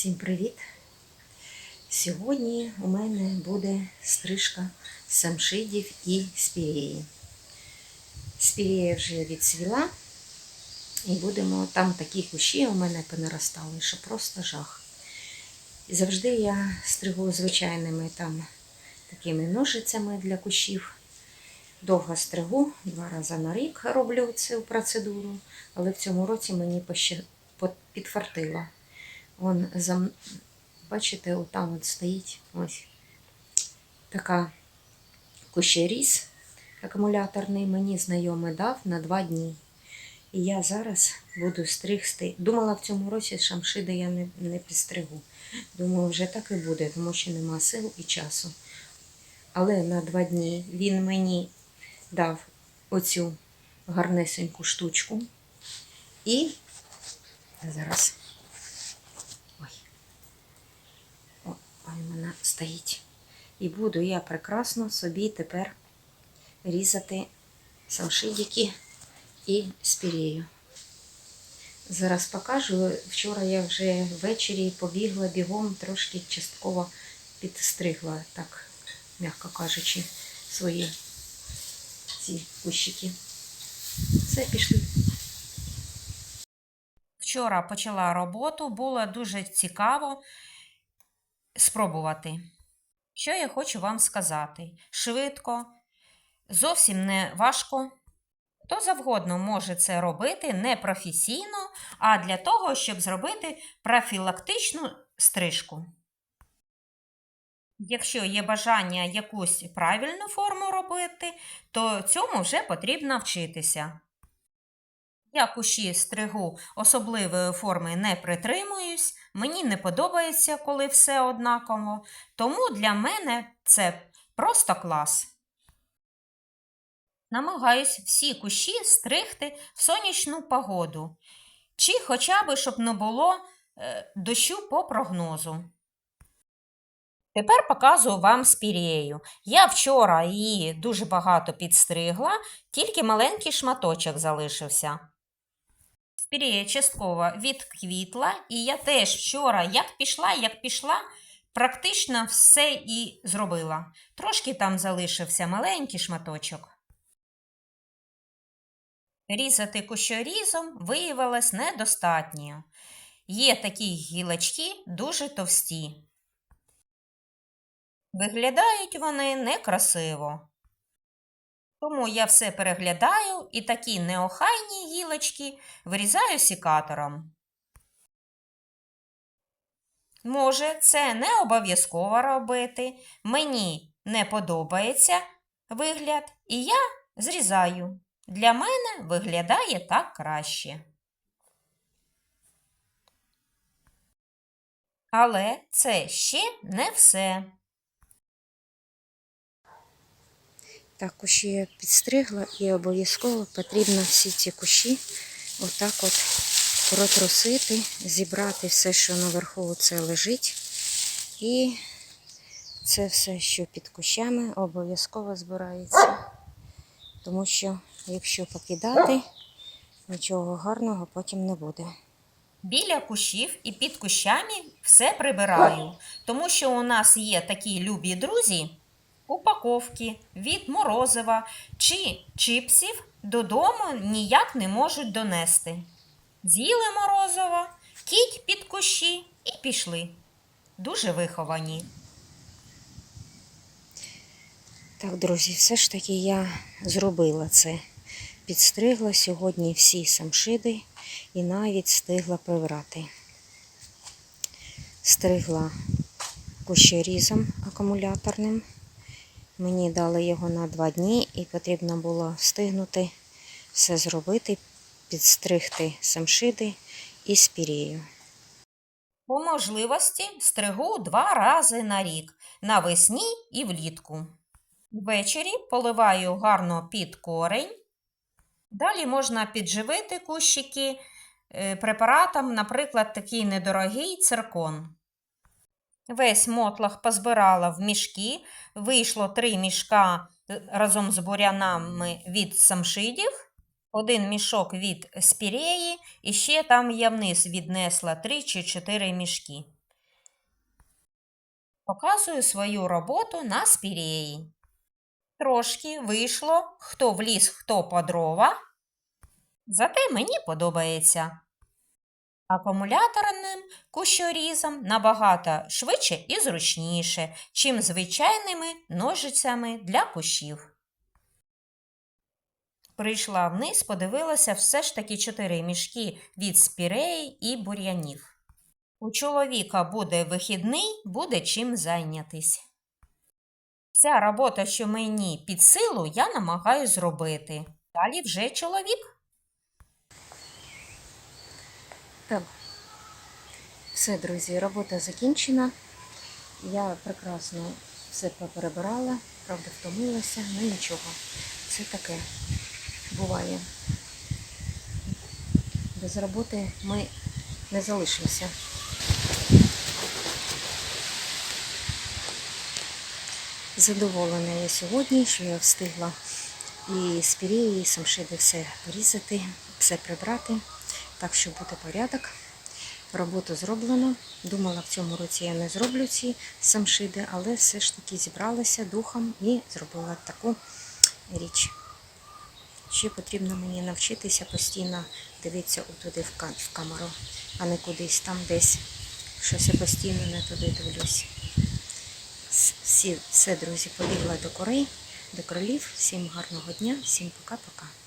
Всім привіт! Сьогодні у мене буде стрижка самшидів і спіреї. Спірея вже відцвіла, і будемо там такі кущі у мене понаростали, що просто жах. І завжди я стригу звичайними там такими ножицями для кущів. Довго стригу, два рази на рік роблю цю процедуру, але в цьому році мені підфартило. Вон зам... бачите, отам от стоїть ось така кущеріз акумуляторний, мені знайомий дав на два дні. І я зараз буду стригти. Думала, в цьому році шамшиди я не, не підстригу. Думаю, вже так і буде, тому що нема сил і часу. Але на два дні він мені дав оцю гарнесеньку штучку. І зараз. Ой, вона стоїть. І буду я прекрасно собі тепер різати самшидики і спірею. Зараз покажу. Вчора я вже ввечері побігла бігом, трошки частково підстригла, так, м'яко кажучи, свої ці кущики. Все, пішли. Вчора почала роботу, було дуже цікаво спробувати. Що я хочу вам сказати? Швидко, зовсім не важко. Хто завгодно може це робити не професійно, а для того, щоб зробити профілактичну стрижку. Якщо є бажання якусь правильну форму робити, то цьому вже потрібно вчитися. Я кущі стригу особливої форми не притримуюсь, мені не подобається, коли все однаково, тому для мене це просто клас. Намагаюсь всі кущі стригти в сонячну погоду, чи хоча б щоб не було е, дощу по прогнозу. Тепер показую вам спірею. Я вчора її дуже багато підстригла, тільки маленький шматочок залишився. Спірея частково відквітла, і я теж вчора, як пішла, як пішла, практично все і зробила. Трошки там залишився маленький шматочок. Різати кущорізом виявилось недостатньо. Є такі гілочки дуже товсті. Виглядають вони некрасиво. Тому я все переглядаю і такі неохайні гілочки вирізаю сікатором. Може, це не обов'язково робити. Мені не подобається вигляд, і я зрізаю. Для мене виглядає так краще. Але це ще не все. Так, кущі я підстригла і обов'язково потрібно всі ці кущі отак от протрусити, зібрати все, що наверху це лежить. І це все, що під кущами, обов'язково збирається. Тому що, якщо покидати, нічого гарного потім не буде. Біля кущів і під кущами все прибираю, тому що у нас є такі любі друзі, упаковки від морозива чи чипсів додому ніяк не можуть донести. З'їли морозиво, кіть під кущі і пішли. Дуже виховані. Так, друзі, все ж таки я зробила це. Підстригла сьогодні всі самшиди і навіть встигла прибрати. Стригла кущорізом акумуляторним. Мені дали його на два дні і потрібно було встигнути все зробити, підстригти самшиди і спірею. По можливості стригу два рази на рік навесні і влітку. Ввечері поливаю гарно під корень. Далі можна підживити кущики е, препаратом, наприклад, такий недорогий циркон. Весь мотлах позбирала в мішки, вийшло три мішка е, разом з бурянами від самшидів, один мішок від спіреї, і ще там я вниз віднесла три чи чотири мішки. Показую свою роботу на спіреї. Трошки вийшло, хто в ліс, хто по дрова. Зате мені подобається. Акумуляторним кущорізом набагато швидше і зручніше, чим звичайними ножицями для кущів. Прийшла вниз, подивилася все ж таки чотири мішки від спіреї і бур'янів. У чоловіка буде вихідний, буде чим зайнятись. Ця робота, що мені під силу, я намагаюсь зробити. Далі вже чоловік. Так. Все, друзі, робота закінчена. Я прекрасно все поперебирала, правда, втомилася, ну нічого. Це таке буває. Без роботи ми не залишимося. Задоволена я сьогодні, що я встигла і з пірєю, і самшиди все порізати, все прибрати. Так що буде порядок. Роботу зроблено. Думала, в цьому році я не зроблю ці самшиди, але все ж таки зібралася духом і зробила таку річ. Ще потрібно мені навчитися постійно дивитися отуди в камеру, а не кудись там десь. Щось я постійно не туди дивлюсь. Все, друзі, побігла до корей, до кролів. Всім гарного дня, всім пока-пока.